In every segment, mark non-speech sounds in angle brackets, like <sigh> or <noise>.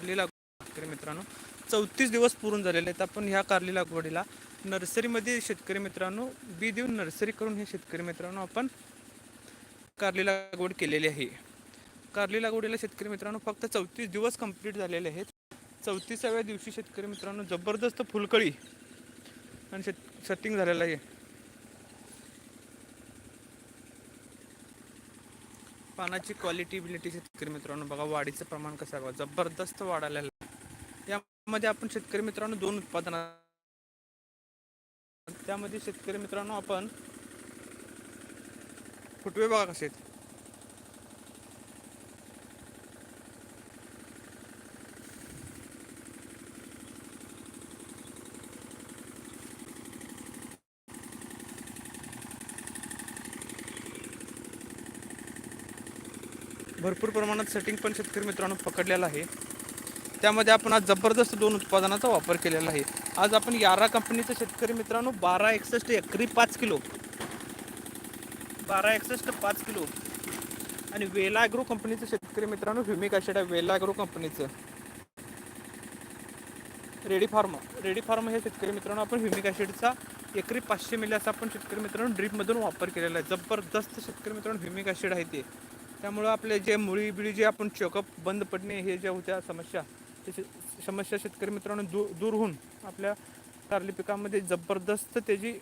कारली लागवड शेतकरी मित्रांनो. चौतीस दिवस पूर्ण झालेले आहेत आपण ह्या कारली लागवडीला. नर्सरीमध्ये शेतकरी मित्रांनो बी देऊन नर्सरी करून हे शेतकरी मित्रांनो आपण कारली लागवड केलेली आहे. कारली लागवडीला शेतकरी मित्रांनो फक्त चौतीस दिवस कंप्लीट झालेले आहेत. चौतीसाव्या दिवशी शेतकरी मित्रांनो जबरदस्त फुलकळी आणि शेत सेटिंग झालेलं आहे. पानाची क्वालिटी बिलिटी शेतकरी मित्रांनो बघा वाढीचं प्रमाण कसं आहे बघा जबरदस्त वाढायला यामध्ये आपण शेतकरी मित्रांनो दोन उत्पादन त्यामध्ये शेतकरी मित्रांनो आपण फुटवे बघा कसे आहेत. भरपूर प्रमाणात सेटिंग पण शेतकरी मित्रांनो पकडलेलं आहे. त्यामध्ये आपण आज जबरदस्त दोन उत्पादनाचा वापर केलेला आहे. आज आपण यारा कंपनीचं शेतकरी मित्रांनो बारा एकसष्ट एकरी पाच किलो. बारा एकसष्ट पाच किलो. आणि वेला ॲग्रो कंपनीचं शेतकरी मित्रांनो ह्युमिक ॲसिड आहे वेला ॲग्रो कंपनीचं. रेडी फार्म रेडी फार्म हे शेतकरी मित्रांनो आपण ह्युमिक ॲसिडचा एकरी पाचशे मिली असा आपण शेतकरी मित्रांनो ड्रीपमधून वापर केलेला आहे. जबरदस्त शेतकरी मित्रांनो ह्युमिक ॲसिड आहे ते. त्यामुळं आपले जे मुळी बिळी जे आपण चेकअप बंद पडणे हे ज्या होत्या समस्या ते समस्या शेतकरी मित्रांनो दूर दूर होऊन आपल्या कारली पिकामध्ये जबरदस्त त्याची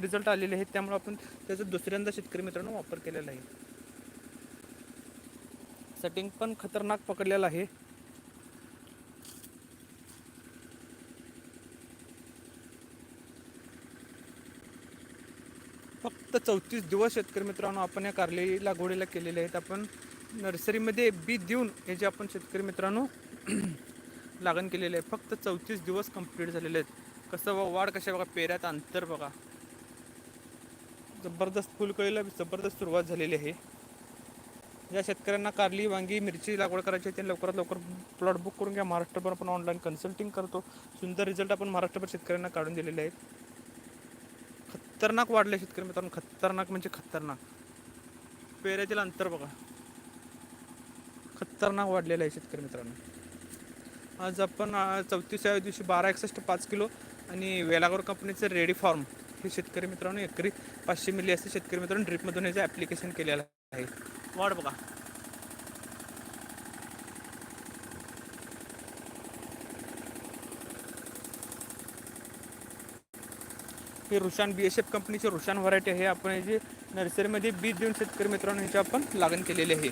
रिझल्ट आलेले आहेत त्यामुळे आपण त्याचा दुसऱ्यांदा शेतकरी मित्रांनो वापर केलेला आहे. सेटिंग पण खतरनाक पकडलेलं आहे फक्त चौतीस दिवस शेतकरी मित्रांनो आपण या कारली लागवडीला केलेले आहेत. आपण नर्सरीमध्ये बी देऊन हे जे आपण शेतकरी मित्रांनो <clears throat> लागण केलेले आहे. फक्त चौतीस दिवस कंप्लीट झालेले आहेत. कसं बघा वाढ कशा बघा पेऱ्यात अंतर बघा. जबरदस्त फुलकळीला जबरदस्त सुरुवात झालेली आहे. ज्या शेतकऱ्यांना कारली वांगी मिरची लागवड करायची आहे ते लवकरात लवकर प्लॉट बुक करून घ्या. महाराष्ट्रभर आपण ऑनलाईन कन्सल्टिंग करतो. सुंदर रिझल्ट आपण महाराष्ट्रभर शेतकऱ्यांना काढून दिलेले आहेत. खतरनाक वाढले शेतकरी मित्रांनो. खतरनाक म्हणजे खतरनाक. पेऱ्यातील अंतर बघा. खतरनाक वाढलेलं आहे शेतकरी मित्रांनो. आज आपण चौतीसाव्या दिवशी बारा एकसष्ट पाच किलो आणि वेलागोर कंपनीचं रेडी फॉर्म हे शेतकरी मित्रांनो एकरी पाचशे मिली असते शेतकरी मित्रांनो ड्रिपमधून याचं ॲप्लिकेशन केलेलं आहे. वाढ बघा. हे रुशान बी एस एफ कंपनीचे रुशान व्हरायटी आहे. आपण याची नर्सरीमध्ये बीज देऊन शेतकरी मित्रांनो याची आपण लागण केलेली आहे.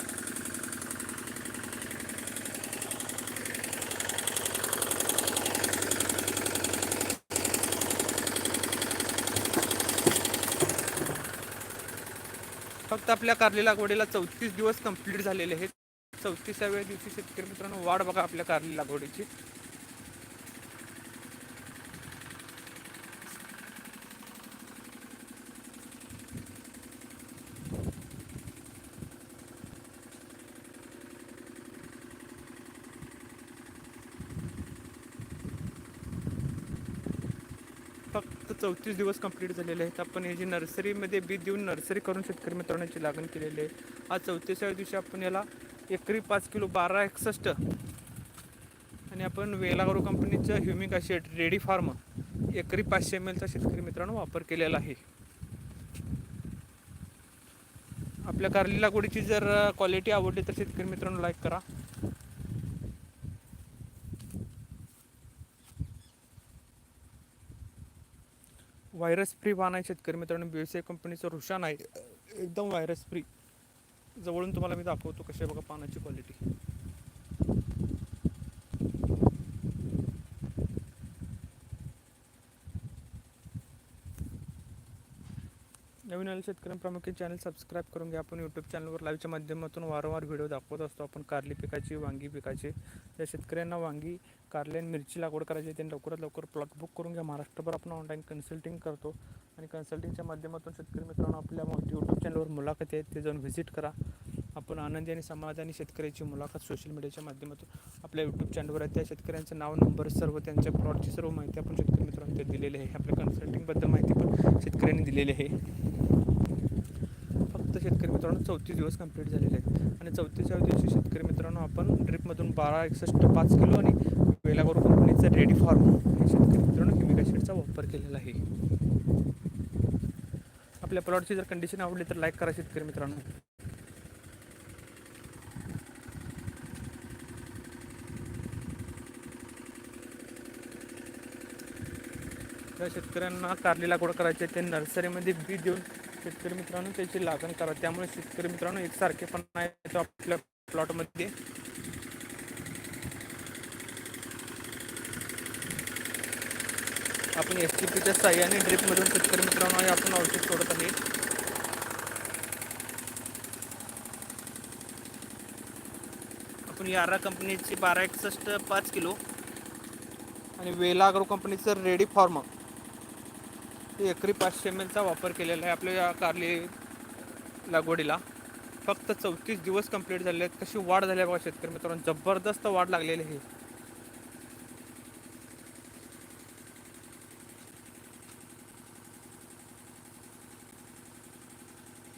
फक्त आपल्या कारली लागवडीला चौतीस दिवस कंप्लीट झालेले आहेत. चौतीसाव्या दिवशी शेतकरी मित्रांनो वाढ बघा आपल्या कारली लागवडीची फक्त चौतीस दिवस कंप्लीट झालेले आहेत. आपण याची नर्सरीमध्ये बी देऊन नर्सरी करून शेतकरी मित्रांची लागण केलेली आहे. आज चौतीसाव्या दिवशी आपण याला एकरी पाच किलो बारा एकसष्ट आणि आपण वेलागरो कंपनीचं ह्युमिक ॲसिड रेडी फार्म एकरी पाचशे एम एलचा शेतकरी मित्रांनो वापर केलेला आहे. आपल्या कारली लागवडीची जर क्वालिटी आवडली तर शेतकरी मित्रांनो लाईक करा. व्हायरस फ्री पान आहे शेतकरी मित्रांनो. बी एस कंपनीचं रुशान आहे. एकदम व्हायरस फ्री जवळून तुम्हाला मी दाखवतो कसे बघा पानाची क्वालिटी नवीन आले शेतकऱ्यांना प्रामुख्याने चॅनल सबस्क्राईब करून घ्या. आपण यूट्यूब चॅनलवर लाईव्हच्या माध्यमातून वारंवार व्हिडिओ दाखवत असतो. आपण कारली पिकाची वांगी पिकाची. ज्या शेतकऱ्यांना वांगी कारले आणि मिरची लागवड करायची त्यांनी लवकरात लवकर प्लॉट बुक करून घ्या. महाराष्ट्रभर आपण ऑनलाईन कन्सल्टिंग करतो. आणि कन्सल्टिंगच्या माध्यमातून शेतकरी मित्रांनो आपल्या यूट्यूब चॅनलवर मुलाखत आहेत ते जाऊन व्हिजिट करा. आपण आनंदी आणि समाधानी शेतकऱ्याची मुलाखत सोशल मीडियाच्या माध्यमातून आपल्या यूट्यूब चॅनलवर आहे. त्या शेतकऱ्यांचं नाव नंबर सर्व त्यांच्या प्लॉटची सर्व माहिती आपण शेतकरी मित्रांनो ते दिलेली आहे. आपल्या कन्सल्टिंगबद्दल माहिती पण शेतकऱ्यांनी दिलेली आहे. फक्त शेतकरी मित्रांनो चौतीस दिवस कंप्लीट झालेले आहेत. आणि चौतीसाव्या दिवशी शेतकरी मित्रांनो आपण ड्रिपमधून बारा एकसष्ट पाच किलो आणि वेलागोर कंपनीचं रेडी फार्म हे शेतकरी मित्रांनो हिमिका शेडचा वापर केलेला आहे. आपल्या प्लॉटची जर कंडिशन आवडली तर लाईक करा शेतकरी मित्रांनो. शेतकऱ्यांना कारली लागवड करायची आहे ते नर्सरीमध्ये बी देऊन शेतकरी मित्रांनो त्याची लागण करा. त्यामुळे शेतकरी मित्रांनो एकसारखेपणा नाही आपल्या प्लॉटमध्ये आपण एस टी पीच्या साह्याने ड्रिपमधून शेतकरी मित्रांनो हे आपण औषध सोडत आहे. आपण यारा कंपनीची बारा एकसष्ट पाच किलो आणि वेलाग्रो कंपनीचं रेडी फॉर्म एकरी पाचशे एम एलचा वापर केलेला आहे आपल्या या कारली लागवडीला. फक्त चौतीस दिवस कंप्लीट झाले आहेत. कशी वाढ झाली आहे बघा शेतकरी मित्रांनो. जबरदस्त वाढ लागलेली आहे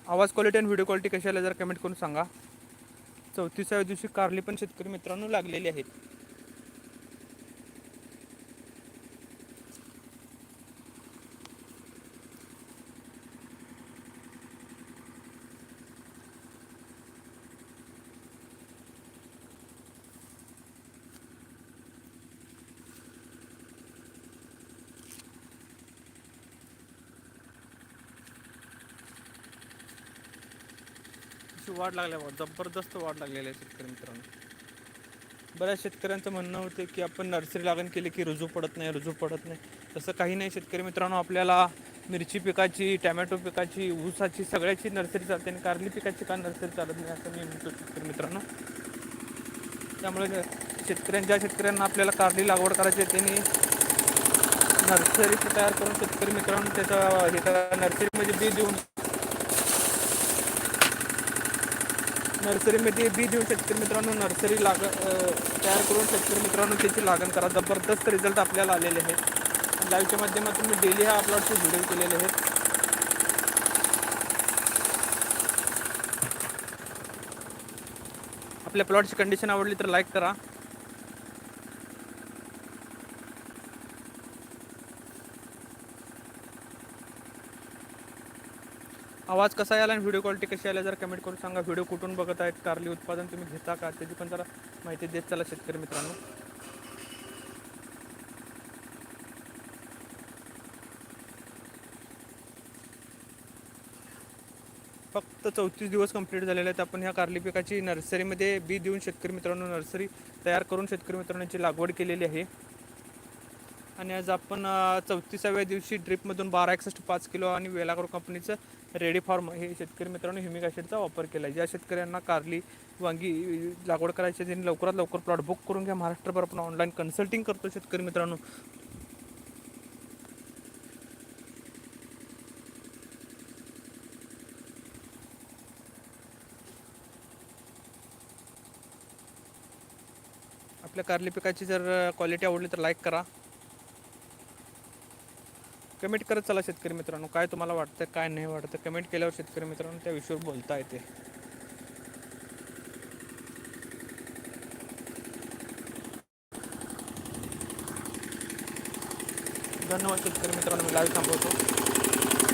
आवाज क्वालिटी आणि व्हिडिओ क्वालिटी कशी आल्या जर कमेंट करून सांगा. चौतीसाव्या दिवशी कारली पण शेतकरी मित्रांनो लागलेली आहेत. अशी वाढ लागल्या जबरदस्त वाढ लागलेली आहे शेतकरी मित्रांनो. बऱ्याच शेतकऱ्यांचं म्हणणं होते की आपण नर्सरी लागण केली की रुजू पडत नाही रुजू पडत नाही. तसं काही नाही शेतकरी मित्रांनो आपल्याला मिरची पिकाची टॅमॅटो पिकाची ऊसाची सगळ्याची नर्सरी चालते आणि कारली पिकाची का नर्सरी चालत नाही असं मी म्हणतो शेतकरी मित्रांनो. त्यामुळे शेतकऱ्यांच्या शेतकऱ्यांना आपल्याला कारली लागवड करायची आहे त्यांनी नर्सरी तयार करून शेतकरी मित्रांनो त्याचा हे नर्सरीमध्ये बी देऊन नर्सरीमध्ये बी देऊन शेतकरी मित्रांनो नर्सरी लाग तयार करून शेतकरी मित्रांनो त्याची लागण करा. जबरदस्त रिझल्ट आपल्याला आलेले आहेत. लाईव्हच्या माध्यमातून मी डेली हा अपलोडचे व्हिडिओ केलेले आहेत. आपल्या प्लॉटची कंडिशन आवडली तर लाईक करा. आवाज कसा यायला आणि व्हिडिओ क्वालिटी कशी आली जर कमेंट करून सांगा. व्हिडिओ कुठून बघत आहेत कारली उत्पादन तुम्ही घेता का? त्याची पण जरा माहिती देत चला शेतकरी मित्रांनो. फक्त चौतीस दिवस कंप्लीट झालेले आहेत. आपण ह्या कारली पिकाची नर्सरीमध्ये बी देऊन शेतकरी मित्रांनो नर्सरी तयार करून शेतकरी मित्रांची लागवड केलेली आहे. आणि आज आपण चौतीसाव्या दिवशी ड्रिपमधून बारा एकसष्ट पाच किलो आणि वेलाग्रो कंपनीचं रेडी फॉर्म हे शेतकरी मित्रांनो ह्युमिक ॲसिडचा वापर केला आहे. ज्या शेतकऱ्यांना कारली वांगी लागवड करायची आहे, त्यांनी लवकरात लवकर प्लॉट बुक करून घ्या. महाराष्ट्रभर आपण ऑनलाईन कन्सल्टिंग करतो शेतकरी मित्रांनो. आपल्या कारली पिकाची जर क्वालिटी आवडली तर लाईक करा. कमेंट करत चला शेतकरी मित्रांनो. काय तुम्हाला वाटतं काय नाही वाटतं? कमेंट केल्यावर शेतकरी मित्रांनो त्या विषयावर बोलता येते. धन्यवाद शेतकरी मित्रांनो मी लाईव्ह थांबवतो.